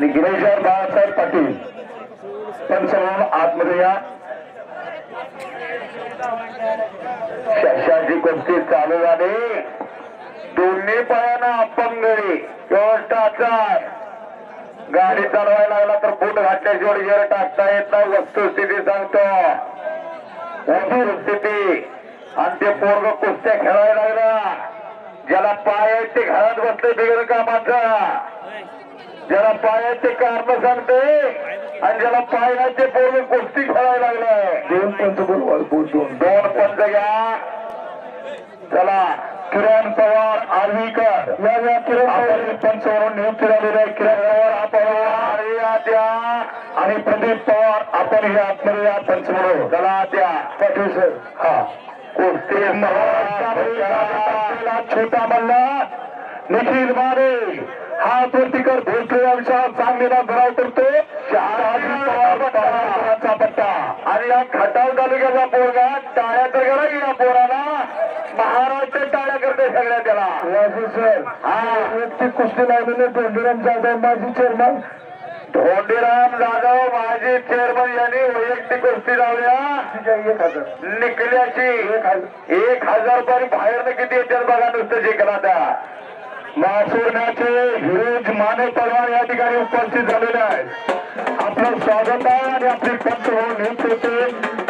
गिरीश्वर बाळासाहेब पाटील पंचमूळ आतमध्ये या. शशाची कुस्ती चालू झाली दोन्ही पायानं अपंग भ्रष्टाचार गाडी चालवायला लागला तर बूट घातल्याशिवाय जर टाकता येत नाही वस्तुस्थिती सांगतो. उभी स्थिती. आणि ते पोरग कुस्त्या खेळायला लागला. ज्याला पाय आहेत ते घरात बसले बिगर कामाचा. ज्याला पाय आहेत ते कारण सांगते आणि ज्याला पाय नाही ते पोरग कुस्ती खेळायला लागलाय. दोन पंच बोलून दोन पंच घ्या. चला किरण पवार आर्वीकर. या या किरण पवार. पंच म्हणून नियुक्त झालेले आहे किरण पवार आपण द्या. आणि प्रदीप पवार आपण हे आतमध्ये या पंच म्हणून चला द्या. पाटील सर. हा. कुस्ती छोटा मल्ला. निखिल मारे हा प्रतिकर भोसले यांचा चांगलेला सराव करतो. पवारांचा पट्टा. आणि या खटाव तालुक्याचा पोरगा टाळ्या तर गेला की या पोराला. महाराष्ट्र टाळ्या करते सगळ्या त्याला. सर हा. व्यक्ती कुस्ती लावलेले धोंडीराम जाधव माजी चेअरमन. धोंडीराम जाधव माजी चेअरमन यांनी वैयक्तिक कुस्ती लावल्या. एक हजार. निकल्याची. एक हजार. रुपये बाहेर किती येतात बघा नुसतं जिंकला त्या मासुरण्याचे हिरोज माने पवार या ठिकाणी उपस्थित झालेले आहेत. आपलं स्वागत आहे आणि आपली पंच होऊन नियुक्त होते